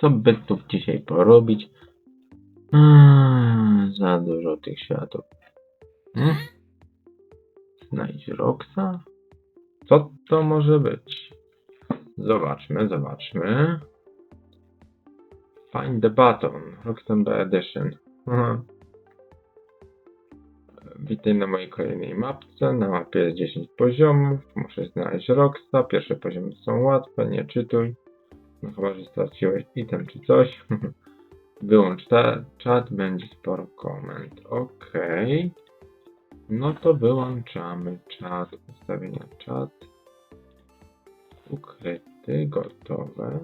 Co by tu dzisiaj porobić? Eee, za dużo tych światów. Hmm? Znajdź Roxa? Co to może być? Zobaczmy, zobaczmy. Find the button. Roxanne Edition. Aha. Witaj na mojej kolejnej mapce. Na mapie jest 10 poziomów. Muszę znaleźć Roxa. Pierwsze poziomy są łatwe, nie czytuj. No chyba, że straciłeś item czy coś. Wyłącz ta, czat, będzie sporo komend. Okej. No to wyłączamy czat, ustawienia czat. Ukryty, gotowe.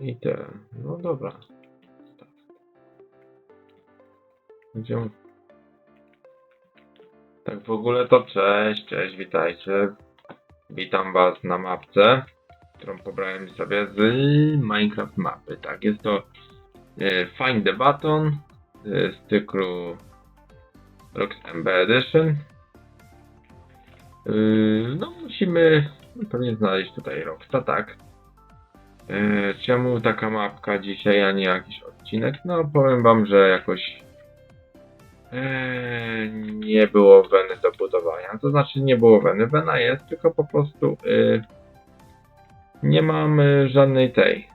I tyle. No dobra. On- Tak w ogóle to cześć, cześć, witajcie. Witam was na mapce, którą pobrałem sobie z Minecraft mapy. Tak, jest to Find the Button z cyklu Rocks MB Edition. E, No musimy pewnie znaleźć tutaj Rocksta, tak. E, Czemu taka mapka dzisiaj, a nie jakiś odcinek? No powiem wam, że jakoś e, nie było weny do budowania. To znaczy nie było weny. Wena jest, tylko po prostu e, nie mam e, żadnej tej.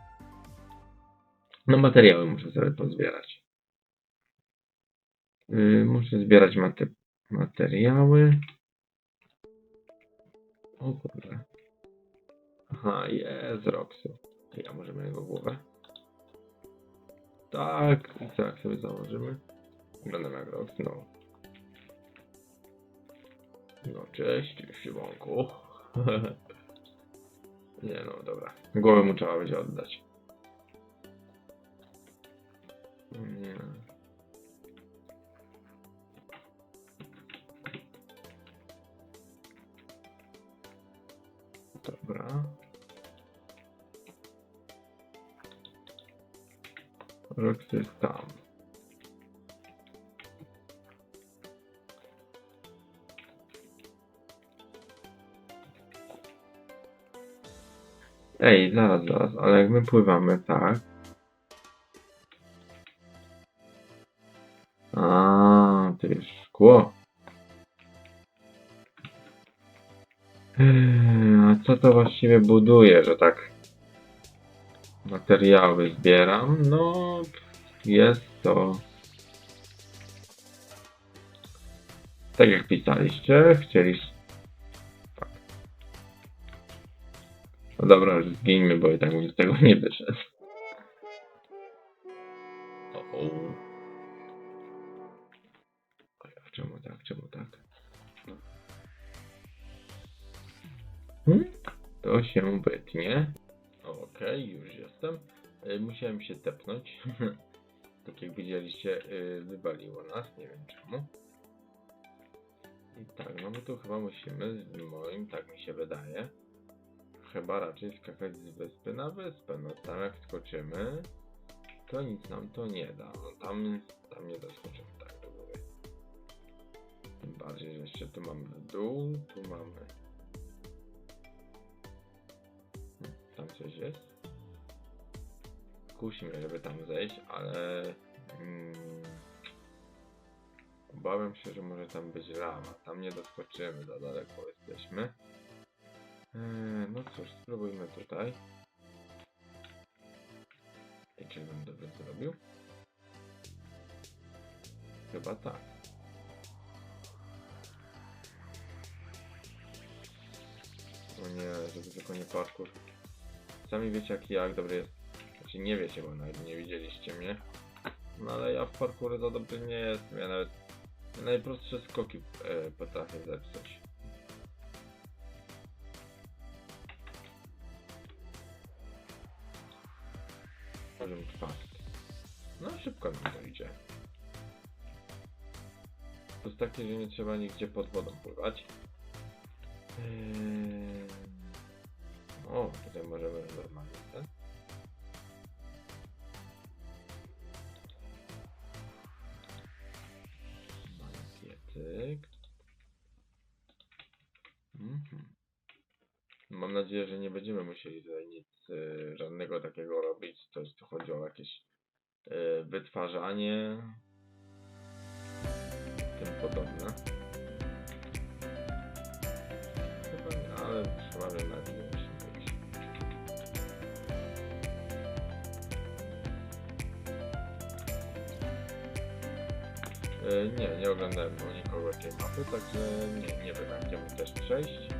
No materiały muszę sobie pozbierać. Y, muszę zbierać mate materiały. O kurde. Aha, jest Roxy. Ja możemy jego głowę. Tak, tak sobie założymy. Jak Rox, no. No, cześć, Siłonku. Nie no, dobra. Głowę mu trzeba będzie oddać. Nie. Dobra. Rox jest tam. Ej, zaraz, zaraz, ale jak my pływamy, tak. A, to jest szkło. A co to właściwie buduje, że tak materiały zbieram? No, jest to tak jak pisaliście, chcieliście No dobra, już zgińmy, bo i tak bym z tego nie wyszedł. O, o. Czemu tak, czemu tak? Hmm? To się bytnie. Okej, już jestem. Y, Musiałem się tepnąć. tak jak widzieliście, y, wywaliło nas, nie wiem czemu. I tak, no my tu chyba musimy z moim, tak mi się wydaje chyba raczej skakać z wyspy na wyspę. No tam jak skoczymy, to nic nam to nie da. No tam, tam nie doskoczymy tak do. Tym bardziej, że jeszcze tu mamy dół, tu mamy... Hmm, Tam coś jest? Kusi mnie, żeby tam zejść, ale... Mm, obawiam się, że może tam być lawa. Tam nie doskoczymy, za daleko jesteśmy. Eee, No cóż, spróbujmy tutaj. I czy bym dobrze zrobił? Chyba tak. O nie, żeby tylko nie parkour. Sami wiecie jaki jak dobry jest. Znaczy nie wiecie, bo nawet nie widzieliście mnie. No ale ja w parkourze to dobry nie jestem. Ja nawet najprostsze skoki e, potrafię zepsuć. Poziom czwarty. No szybko nam to idzie. To jest takie, że nie trzeba nigdzie pod wodą pływać. Eee... O, tutaj możemy normalnie nadzieję, że nie będziemy musieli tutaj nic, e, żadnego takiego robić. To jest, tu chodzi o jakieś e, wytwarzanie, tym podobne. Ale wiem na. E, Nie, nie oglądałem nikogo tej mapy, także nie, nie wiem jak będziemy też przejść.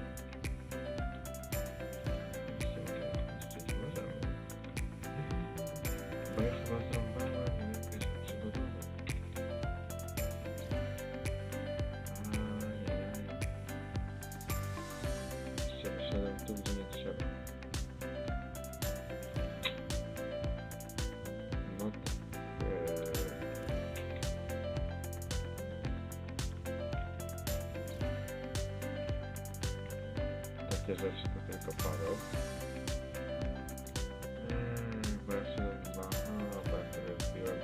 Takie rzeczy to tylko parę. Mm, bo ja się nazywa... A, bo ja sobie wbiłem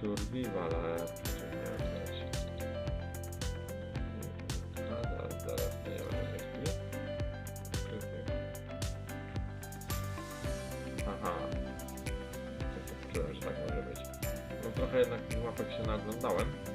Survival, ale przecież miałem grać. A, zaraz, zaraz, to nie ma żadnej chwili. Ukryty. Aha. Tak czułem, że tak może być. No trochę jednak łapek się naglądałem.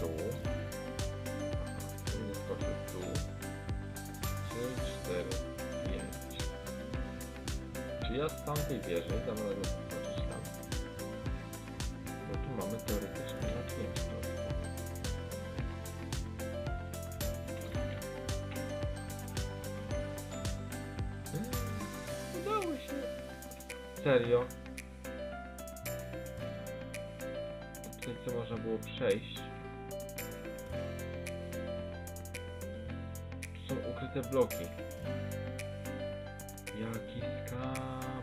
Tu. Wyskoczę tu. 3, 4, 5. Czy ja z tamtej wieży dam radę wyskoczyć tam? Bo tu mamy teoretycznie na 5 prostą. Udało się. Serio? Tutaj co można było przejść. Ukryte bloki. Jaki skam.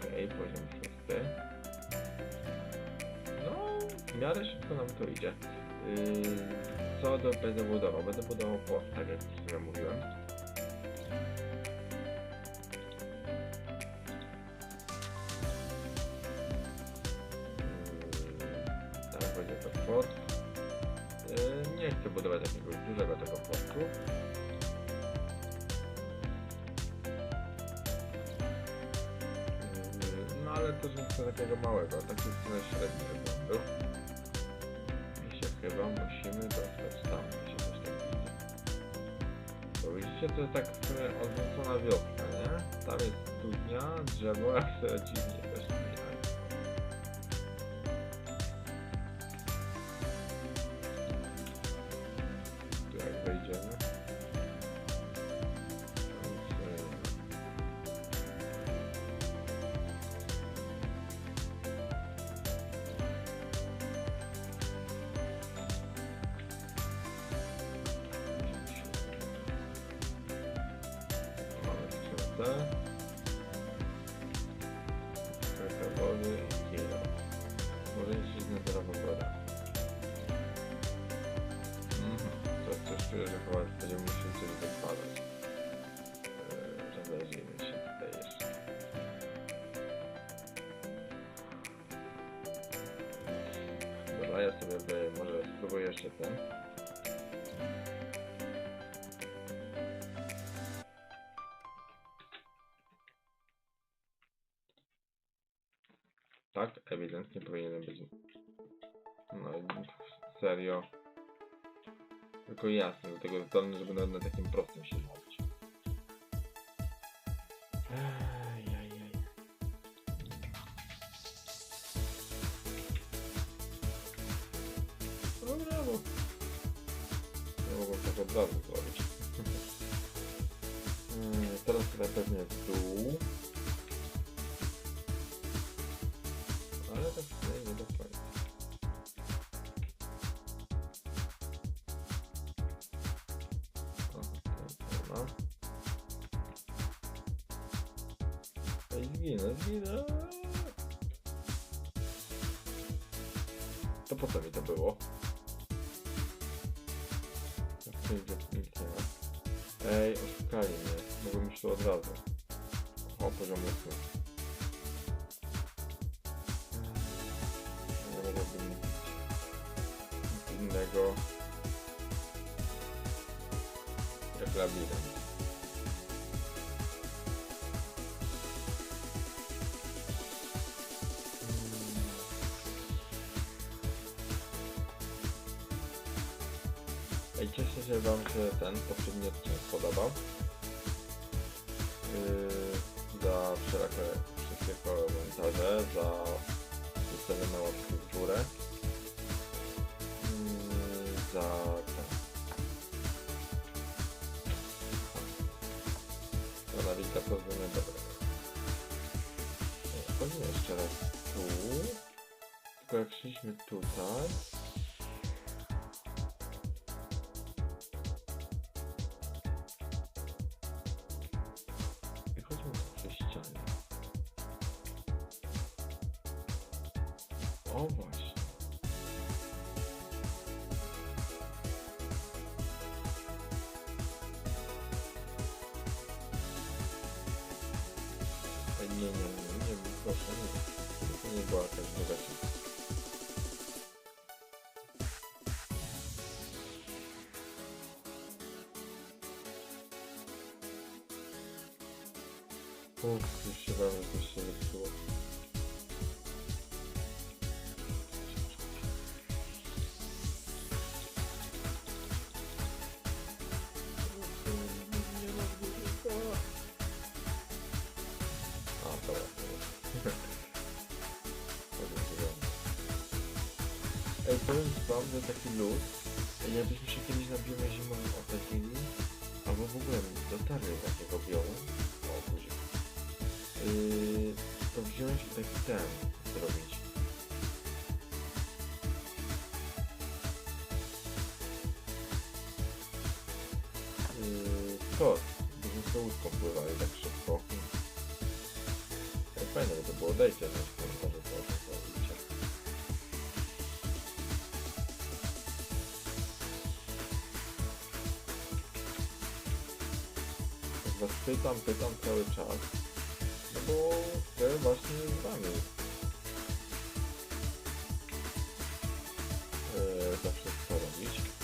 Okej, poziom szósty. No, w miarę szybko nam to idzie. Yy, co do będę budował? Będę budował płot, tak jak sumie mówiłem. Tego płotu. Yy, No ale też nie chcę takiego małego, taki sumie średni on był. I się chyba musimy dostać tam, gdzie coś tak. Bo widzicie, to jest tak odwrócona wioska, nie? Tam jest studnia, drzewo, sobie dziwnie też Skrzynkę. Skrzynkę wody i kilo. Może nie się znajdowa woda. Mhm. To coś czuję, że chyba będziemy musieli coś wypadać. Yy, Rozejrzyjmy się tutaj jeszcze. Dobra, ja sobie by, może spróbuję jeszcze ten. Serio. Tylko jasny, do tego zdolny, żeby na, na takim prostym się Okej, gdzie nic nie ma. Ej, oszukali mnie. Mogłem iść tu od razu. O, poziom ósmy. Nie mogłabym nic innego jak labirynt. Ten poprzedni odcinek podobał. Yy, za wszelakie wszystkie komentarze, za wystawione łapki w górę. Yy, za ten. To nawika to zrobione dobre. Nie, Wchodzimy jeszcze raz tu. Tylko jak szliśmy tutaj. Uff, już się bałem, że coś To, byśmy z tą łódką pływali tak szybko. Ej, fajne by to było, dajcie znać w komentarzu, co o tym was pytam, pytam cały czas, no bo chcę właśnie z wami e, zawsze to robić.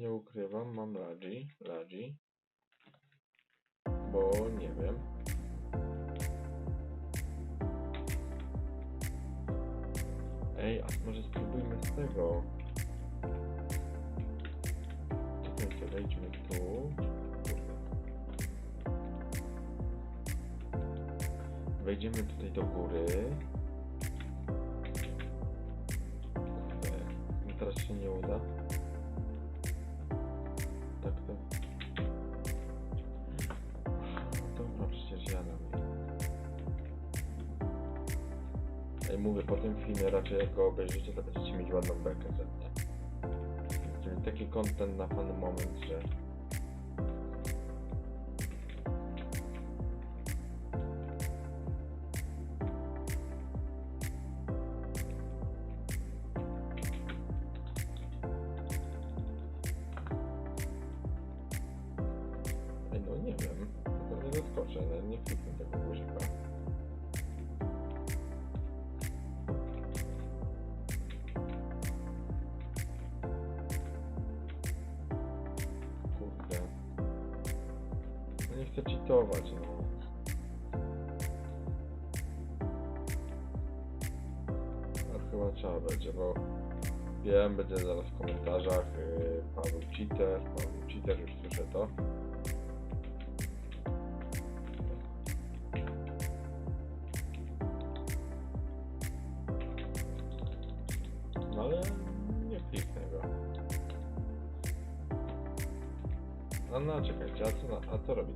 Nie ukrywam, mam Ladzi, Ladzi, bo nie wiem. Ej, a może spróbujmy z tego. Czekajcie, wejdźmy tu. Wejdziemy tutaj do góry. Kurde, no teraz się nie uda. Mówię, po tym filmie raczej jak go obejrzycie, to będziecie mieć ładną bekę ze mnie. Mieć taki content na fany moment, że... chyba trzeba będzie, bo wiem, będzie zaraz w komentarzach yy, Paweł Cheater, Paweł Cheater, już słyszę to. No ale nie kliknę go. No, no, czekajcie, a co, a co robi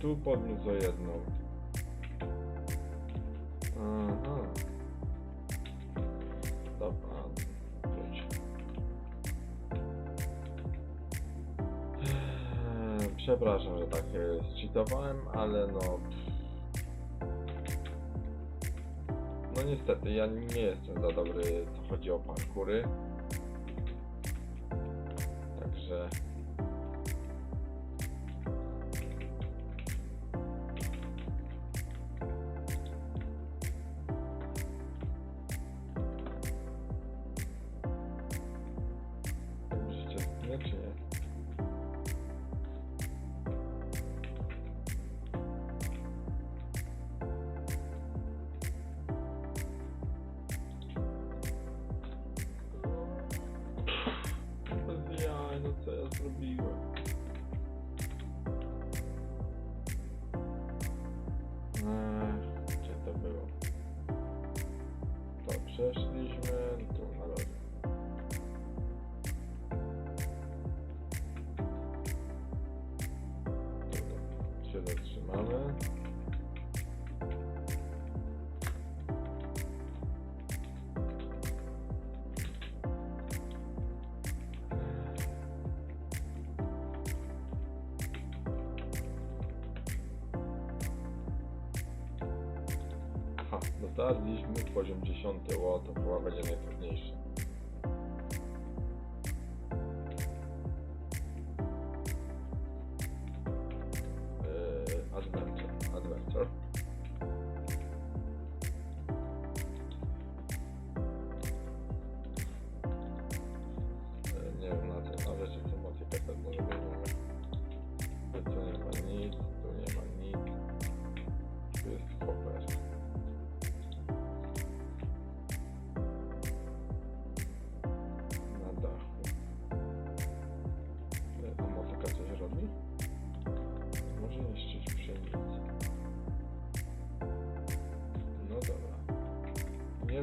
tu podniósł o jedną. Aha. Dobra. Eee, Przepraszam, że tak e, zcheatowałem, ale no... No niestety, ja nie jestem za dobry, co chodzi o parkury. Gdzie to było? To przeszliśmy, dotarliśmy poziom 10, o to chyba będzie najtrudniejsze.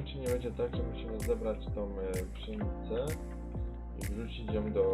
Czy nie będzie tak, że musimy zebrać tą e, pszenicę i wrzucić ją do...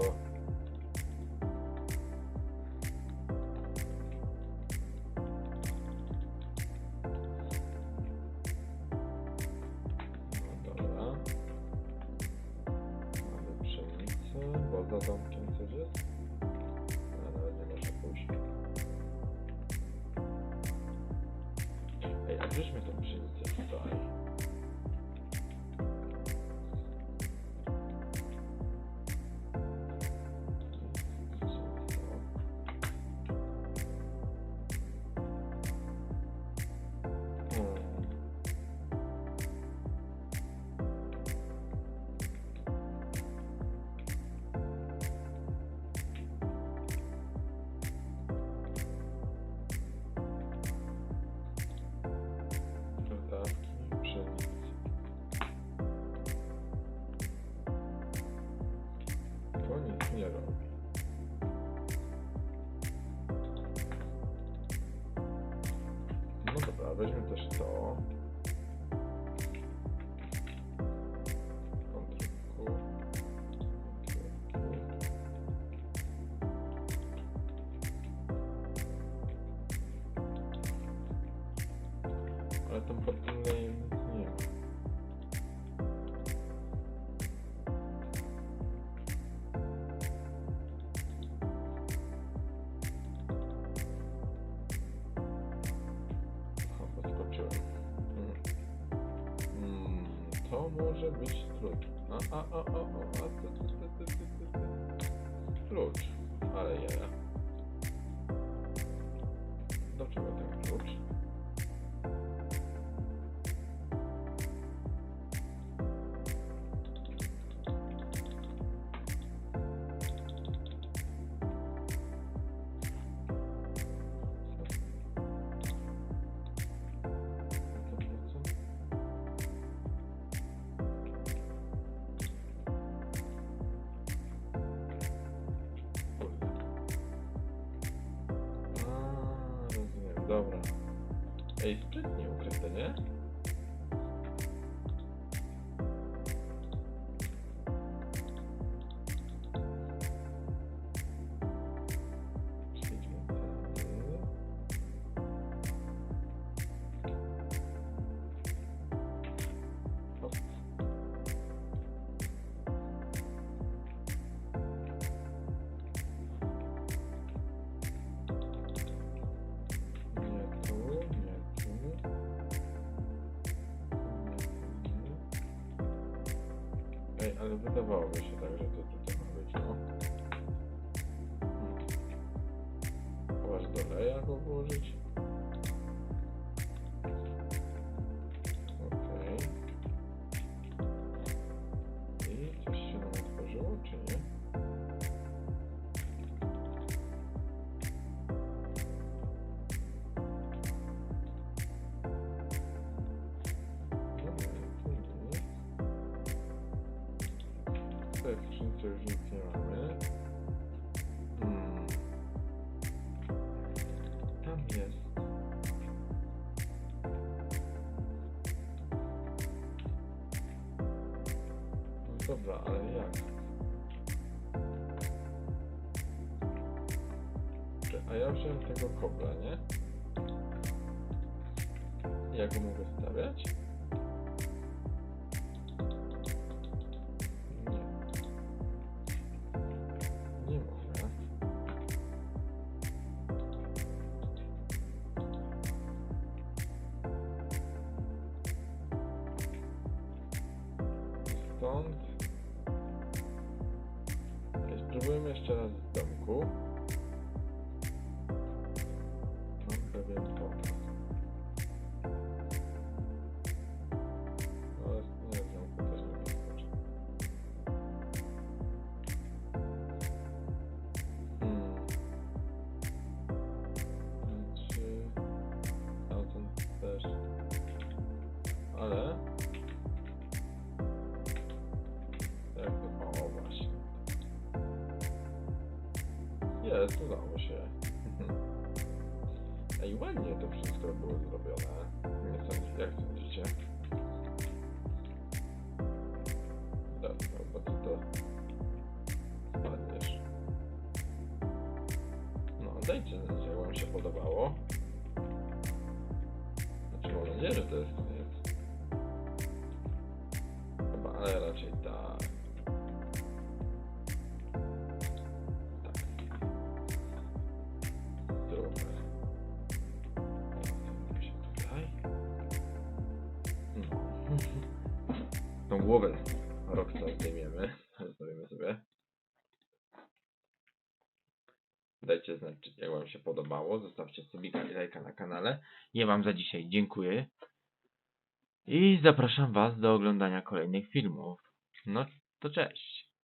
Lejem nic nie. Mm. Mm, to może być trudne. A, a, a, a, a, a, ty, ty, ty, ty, ty, ty, ty. Klucz. Ale jaja. Dlaczego dobra. Ej, sprytnie ukryte, nie? Ale wydawałoby się tak, że to tutaj ma być, no. Chyba, że doleja go włożyć. Dobra, ale jak? A ja wziąłem tego kobla, nie? Jak go mogę stawiać? Spróbujmy jeszcze raz z domku. Mam pewien pomysł. Udało się. Ej, ładnie to wszystko było zrobione. Nie sądzi, jak sądzicie? Dobra, bo ty to spadniesz. No, dajcie znać, jak wam się podobało. Znaczy, mam nadzieję, że to jest. Chyba, ale raczej. Tak. Głowę Rockstar zdejmiemy. Zostawimy sobie. Dajcie znać, jak Wam się podobało. Zostawcie subika i lajka na kanale. Ja Wam za dzisiaj dziękuję. I zapraszam Was do oglądania kolejnych filmów. No to cześć.